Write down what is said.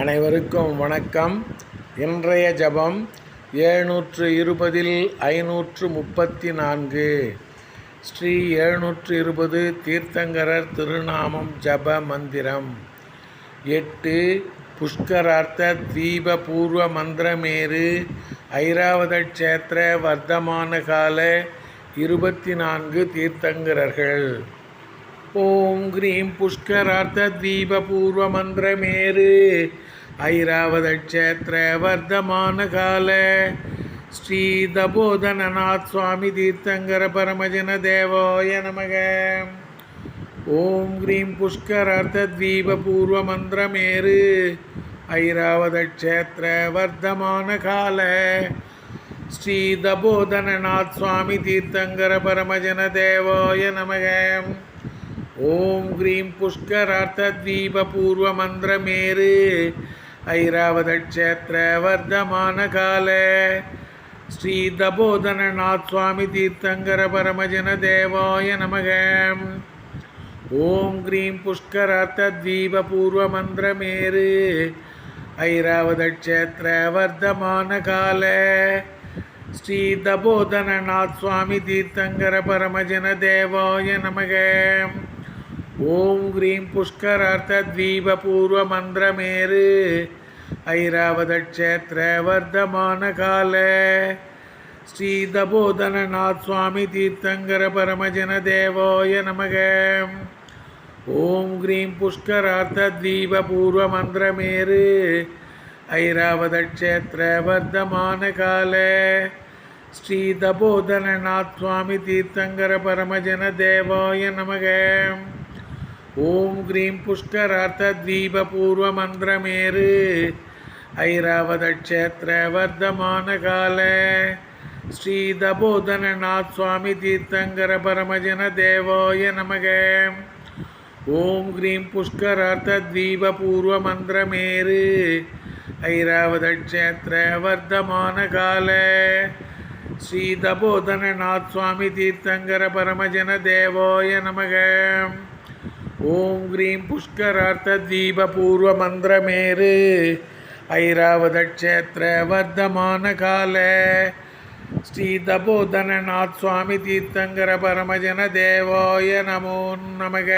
அனைவருக்கும் வணக்கம். இன்றைய ஜபம் ஏழ்நூற்று இருபதில் ஐநூற்று முப்பத்தி நான்கு ஸ்ரீ எழுநூற்று இருபது தீர்த்தங்கரர் திருநாமம் ஜப மந்திரம். எட்டு புஷ்கரார்த்த தீப பூர்வ மந்திரமேரு ஐராவத க்ஷேத்திர வர்த்தமான கால இருபத்தி நான்கு தீர்த்தங்கரர்கள். ஓம் கிரீம் புஷ்கரார்த்த தீப பூர்வ மந்திரமேரு ஐராவத கால ஸ்ரீ தபோதனநாத் சுவாமி தீர்த்தங்கர பரமஜன தேவோய நமக. ஓம் க்ரீம் புஷ்கரார்த்த தீப பூர்வ மந்திரமேரு ஐராவத கால ஸ்ரீ தபோதனநாத் சுவாமி தீர்த்தங்கர பரமஜன தேவோய நமக. ஓம் க்ரீம் புஷ்கரார்த்த தீப பூர்வ ஸ்ரீ தபோதனநாத் சுவாமி தீர்த்தங்கர பரமஜன தேவாய நமக. ஓம் க்ரீம் புஷ்கரார்த்த தீப பூர்வ மந்திரமேரு ஐராவத க்ஷேத்திர ஸ்ரீ தபோதனநாத் சுவாமி தீர்த்தங்கர பரமஜன தேவாய நமக. ஓம் க்ரீம் புஷ்கரார்த்த தீப பூர்வ மந்திரமேரு ஐராவத க்ஷேத்திர வர்த்தமான கால ஸ்ரீ தபோதனநாத் சுவாமி தீர்த்தங்கர பரமஜன தேவோய நமக. ஓம் க்ரீம் புஷ்கரார்த்த தீப பூர்வ மந்திரமேரு ஐராவத க்ஷேத்திர வர்த்தமான கால ஸ்ரீ தபோதனநாத் சுவாமி தீர்த்தங்கர பரமஜன தேவோய நமகம் ஓம் கிரீம் புஷ்கரார்த்த தீப வர்த்தமான கால ஸ்ரீ தபோதனநாத் சுவாமி தீர்த்தங்கர பரமஜன தேவாய நமக. ஓம் கிரீம் புஷ்கரார்த்த தீப வர்த்தமான கால ஸ்ரீ தபோதனநாத் சுவாமி தீர்த்தங்கர பரமஜன தேவாய நமகம் ஓம் க்ரீம் புஷ்கரார்த்த தீப பூர்வ மந்திரமேரு ஐராவத க்ஷேத்திர வர்த்தமான கால. ஸ்ரீ தபோதனநாத் சுவாமி தீர்த்தங்கர பரமஜன தேவாய நமோ நமக.